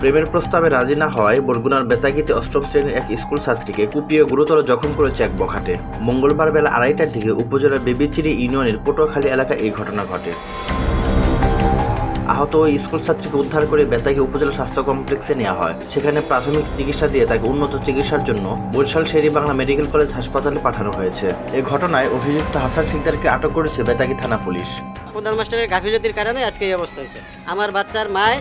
প্রেমের প্রস্তাবে রাজি না হওয়ায় বরগুনার বেতাগিতে অষ্টম শ্রেণির এক স্কুল ছাত্রীকে কুপিয়ে গুরুতর জখম করেছে এক বখাটে। মঙ্গলবার বেলা আড়াইটার দিকে উপজেলার বেবিচিরি ইউনিয়নের পটুয়াখালী এলাকায় এই ঘটনা ঘটে। আহত ওই স্কুল ছাত্রীকে উদ্ধার করে বেতাগী উপজেলা স্বাস্থ্য কমপ্লেক্সে নেওয়া হয়। সেখানে প্রাথমিক চিকিৎসা দিয়ে তাকে উন্নত চিকিৎসার জন্য বরিশাল শেরি বাংলা মেডিকেল কলেজ হাসপাতালে পাঠানো হয়েছে। এই ঘটনায় অভিযুক্ত হাসান সিকদারকে আটক করেছে বেতাগী থানা পুলিশ। প্রধান মাস্টারের গাফিলতির কারণে আজকে এই অবস্থা হয়েছে। আমার বাচ্চার মায়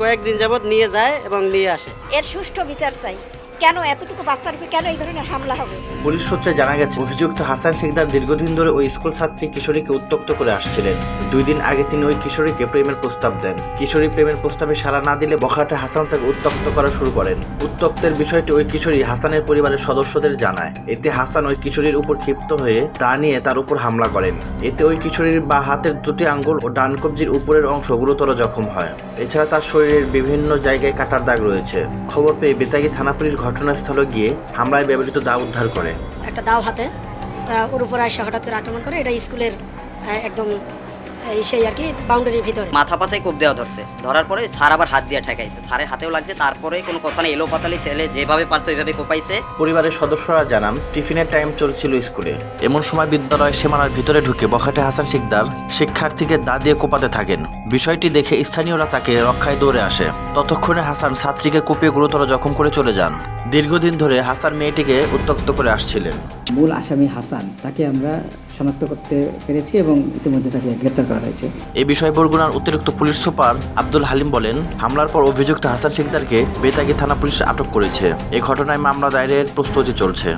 কয়েকদিন যাবৎ নিয়ে যায় এবং নিয়ে আসে। এর সুষ্ঠু বিচার চাই। কেন এতটুকু বাচ্চার উপর কেন এই ধরনের হামলা হবে? পুলিশ সূত্রে জানা গেছে, অভিযুক্ত হাসান সিকদার দীর্ঘদিন ধরে ওই স্কুল ছাত্রী কিশোরীকে উত্তক্ত করে আসছিলেন। দুই দিন আগে তিনি ওই কিশোরীকে প্রেমের প্রস্তাব দেন। কিশোরী প্রেমের প্রস্তাবে সাড়া না দিলে বখাটে হাসান তাকে উত্তক্ত করা শুরু করেন। উত্তক্তের বিষয়টি ওই কিশোরী হাসানের পরিবারের সদস্যদের জানায়। এতে হাসান ওই কিশোরীর উপর ক্ষিপ্ত হয়ে তা নিয়ে তার উপর হামলা করেন। এতে ওই কিশোরীর বা হাতের দুটি আঙ্গুল ও ডান কবজির উপরের অংশ গুরুতর জখম হয়। এছাড়া তার শরীরের বিভিন্ন জায়গায় কাটার দাগ রয়েছে। খবর পেয়ে বেতাগী থানা পুলিশ ঘটনাস্থলে গিয়ে হামলায় ব্যবহৃত দাও উদ্ধার করে। একটা দাও হাতে ওর উপর আসে হঠাৎ করে আক্রমণ করে, এটা স্কুলের একদম এই সেই আর কি বাউন্ডারির ভিতরে। মাথা পাশায় কোপ দেওয়া ধরছে। ধরার পরে স্যার আবার হাত দিয়ে ঠেকাইছে। স্যারের হাতেও লাগছে তারপরে কোনো কথা নেই। এলো পাতালি ছেলে যেভাবে পারছে ওইভাবে কোপাইছে। পরিবারের সদস্যরা জানান টিফিনের টাইম চলছিল স্কুলে। এমন সময় বিদ্যালয় সীমানার ভিতরে ঢুকে বখাটে হাসান শিকদার শিক্ষার্থীকে দা দিয়ে কোপাতে থাকেন। বিষয়টি দেখে স্থানীয়রা তাকে রক্ষায় দৌড়ে আসে। ততক্ষণে হাসান ছাত্রীকে কুপিয়ে গুরুতর জখম করে চলে যান। দীর্ঘদিন ধরে হাসান মেয়েটিকে উত্তক্ত করে আসছিলেন। মূল আসামি হাসান তাকে আমরা শনাক্ত করতে পেরেছি এবং ইতিমধ্যে তাকে গ্রেপ্তার করা হয়েছে। এ বিষয়ে বরগুনার অতিরিক্ত পুলিশ সুপার আব্দুল হালিম বলেন, হামলার পর অভিযুক্ত হাসান শিকদারকে বেতাগি থানা পুলিশ আটক করেছে। এ ঘটনায় মামলা দায়েরের প্রস্তুতি চলছে।